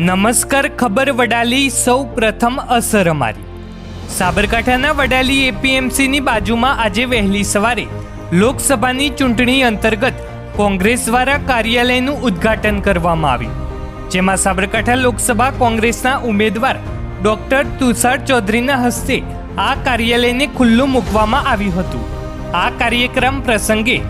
નમસ્કાર, ખબર વડાલી સૌ પ્રથમ અસર અમારી. સાબરકાંઠાના વડાલી એપીએમસીની બાજુમાં આજે વહેલી સવારે લોકસભાની ચૂંટણી અંતર્ગત કોંગ્રેસ દ્વારા કાર્યાલયનું ઉદ્ઘાટન કરવામાં આવ્યું. જેમાં સાબરકાંઠા લોકસભા કોંગ્રેસના ઉમેદવાર ડોક્ટર તુષાર ચૌધરીના હસ્તે આ કાર્યાલયને ખુલ્લું મૂકવામાં આવ્યું હતું. આ કાર્યક્રમ પ્રસંગે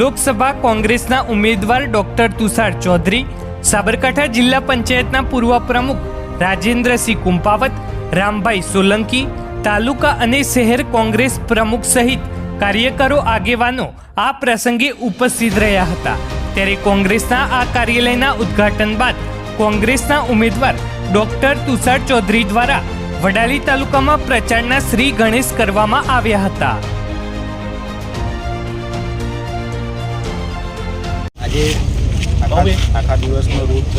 લોકસભા કોંગ્રેસના ઉમેદવાર ડોક્ટર તુષાર ચૌધરી સાબરકાંઠા જિલ્લા પંચાયતના પૂર્વ પ્રમુખ રાજેન્દ્રસિંહ કુંપાવત, રામભાઈ સોલંકી, તાલુકા અને શહેર કોંગ્રેસ પ્રમુખ સહિત કાર્યકરો આગેવાનો આ પ્રસંગે ઉપસ્થિત રહ્યા હતા. ત્યારે કોંગ્રેસના આ કાર્યાલયના ઉદ્ઘાટન બાદ કોંગ્રેસના ઉમેદવાર ડોક્ટર તુષાર ચૌધરી દ્વારા વડાલી તાલુકામાં પ્રચારના શ્રી ગણેશ કરવામાં આવ્યા હતા. આખા દિવસનો રૂટ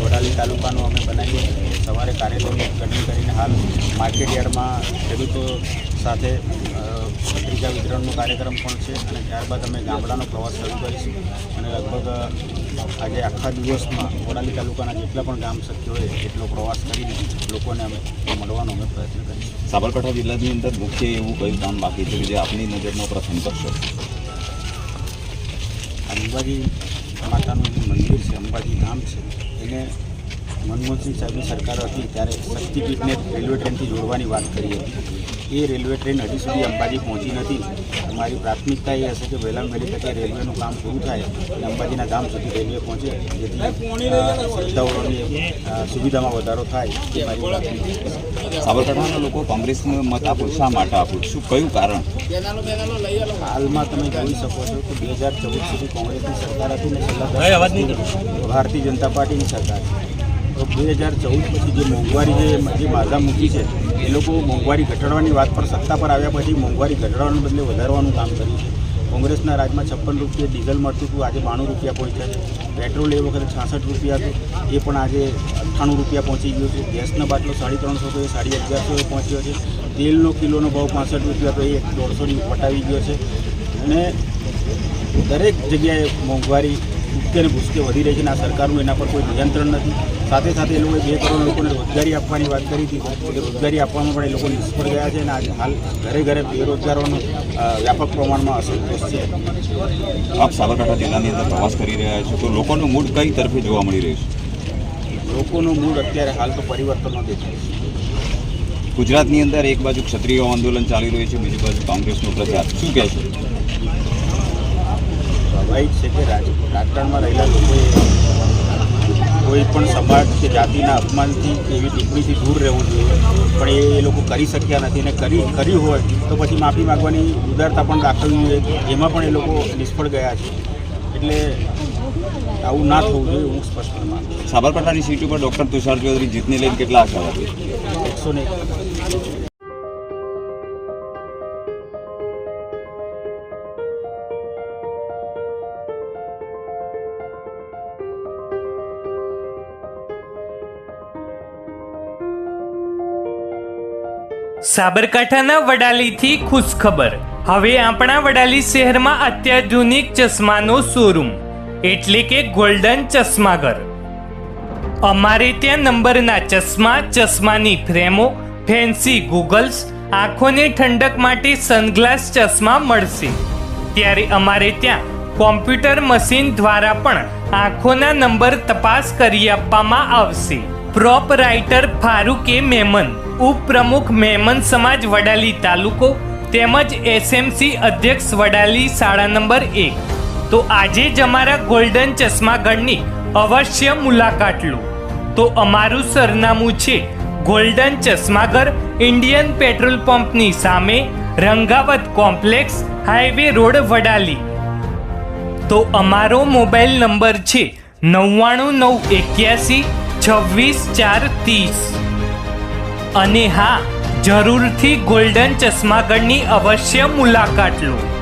વડાલી તાલુકાનો અમે બનાવીએ સવારે કાર્યાલયનું ઉદ્ઘાટન કરીને હાલ માર્કેટ યાર્ડમાં ખેડૂતો સાથે પત્રિકા વિતરણનો કાર્યક્રમ પણ છે અને ત્યારબાદ અમે ગામડાનો પ્રવાસ શરૂ કરીશું. અને લગભગ આજે આખા દિવસમાં વડાલી તાલુકાના જેટલા પણ ગામ શક્ય હોય એટલો પ્રવાસ કરીને લોકોને અમે મળવાનો અમે પ્રયત્ન કરીશું. સાબરકાંઠા જિલ્લાની અંદર મુખ્ય એવું કયું કામ બાકી છે કે જે આપની નજરમાં પ્રથમ કરશો? અંબાજી માતાનું જે મંદિર છે અંબાજી ધામ છે એને મનમોહનસિંહ સાહેબની સરકાર હતી ત્યારે શક્તિપીઠને રેલવે ટ્રેનથી જોડવાની વાત કરી હતી. એ રેલવે ટ્રેન હજી સુધી અંબાજી પહોંચી નથી. મારી પ્રાથમિકતા એ હશે કે વહેલામાં વહેલી તકે રેલવેનું કામ પૂરું થાય અને અંબાજીના ગામ સુધી રેલવે પહોંચે જેથી શ્રદ્ધાળુઓની સુવિધામાં વધારો થાય એ મારી પ્રાથમિકતા. સાબરકાંઠાના લોકો કોંગ્રેસને મત આપો શા માટે આપો? શું કયું કારણ? હાલમાં તમે જોઈ શકો છો કે બે હજાર ચૌદ સુધી કોંગ્રેસની સરકાર હતી ને છેલ્લા ભારતીય જનતા પાર્ટીની સરકાર છે. બે હજાર ચૌદ પછી જે મોંઘવારી જે જે માધા મૂકી છે, એ લોકો મોંઘવારી ઘટાડવાની વાત પર સત્તા પર આવ્યા પછી મોંઘવારી ઘટાડવાને બદલે વધારવાનું કામ કર્યું છે. કોંગ્રેસના રાજમાં છપ્પન રૂપિયા ડીઝલ મળતું હતું, આજે બાણું રૂપિયા પહોંચ્યા છે. પેટ્રોલ એ વખતે છાસઠ રૂપિયા હતું, એ પણ આજે અઠ્ઠાણું રૂપિયા પહોંચી ગયું છે. ગેસનો બાટલો સાડી ત્રણસો તો એ સાડી અગિયારસો પહોંચ્યો છે. તેલનો કિલોનો ભાવ પાસઠ રૂપિયા તો એ દોઢસોની વટાવી ગયો છે. અને દરેક જગ્યાએ મોંઘવારી ભૂસકે ને ભૂસકે વધી રહી છે અને આ સરકારનું એના પર કોઈ નિયંત્રણ નથી. સાથે સાથે એ લોકોએ બે કરોડ લોકોને રોજગારી આપવાની વાત કરી હતી. એ રોજગારી આપવામાં પણ એ લોકો નિષ્ફળ ગયા છે અને આજે હાલ ઘરે ઘરે બેરોજગારોનો વ્યાપક પ્રમાણમાં અસંતોષ છે. આપ સાબરકાંઠા જિલ્લાની અંદર પ્રવાસ કરી રહ્યા છો તો લોકોનું મૂડ કઈ તરફે જોવા મળી રહ્યું છે? લોકોનું મૂડ અત્યારે હાલ તો પરિવર્તનનો દેખાય છે. ગુજરાતની અંદર એક બાજુ ક્ષત્રિય આંદોલન ચાલી રહ્યું છે બીજી બાજુ કોંગ્રેસનો પ્રચાર. શું કહેશો સ્વાભાવિક છે કે રાજ રાજકારણમાં રહેલા લોકોએ કોઈ પણ સમાજ કે જાતિના અપમાનથી એવી ટિપ્પણીથી દૂર રહેવું જોઈએ. પણ એ લોકો કરી શક્યા નથી અને કરી કરી હોય તો પછી માફી માગવાની ઉદારતા પણ દાખવવી જોઈએ. એમાં પણ એ લોકો નિષ્ફળ ગયા છે. એટલે આવું ના થવું જોઈએ હું સ્પષ્ટ માનું સાબરકાંઠાની સીટ ઉપર ડૉક્ટર તુષાર ચૌધરી જીતને લઈને કેટલા આશાવાદી એકસો ને સાબરકાંઠાના વડાલીથી ખુશખબર. હવે આપણા વડાલી શહેરમાં અત્યાધુનિક ચશ્માનો શોરૂમ, એટલે કે ગોલ્ડન ચશ્માઘર. અમારે ત્યાં નંબરના ચશ્મા, ચશ્માની ફ્રેમો, ફેન્સી ગૂગલ્સ, આંખોને ઠંડક માટે સનગ્લાસ ચશ્મા મળશે. ત્યારે અમારે ત્યાં કોમ્પ્યુટર મશીન દ્વારા પણ આંખોના નંબર તપાસ કરી આપવામાં આવશે. પ્રોપ રાઇટર ફારૂકે મેમન ઉપપ્રમુખ મેમન સમાજ વડાલી તાલુકો તેમજ એસએમસી અધ્યક્ષ વડાલી શાળા નંબર એક. તો આજે જ અમારા ગોલ્ડન ચશ્માગઢની અવશ્ય મુલાકાત લો. તો અમારું સરનામું છે ગોલ્ડન ચશ્માગર ઇન્ડિયન પેટ્રોલ પંપની સામે Rangavat complex highway road Vadali. તો અમારો મોબાઈલ નંબર છે નવ્વાણું નવ એક્યાસી છવ્વીસ ચાર ત્રીસ. અને હા જરૂરથી ગોલ્ડન ચશ્માગઢની અવશ્ય મુલાકાત લો.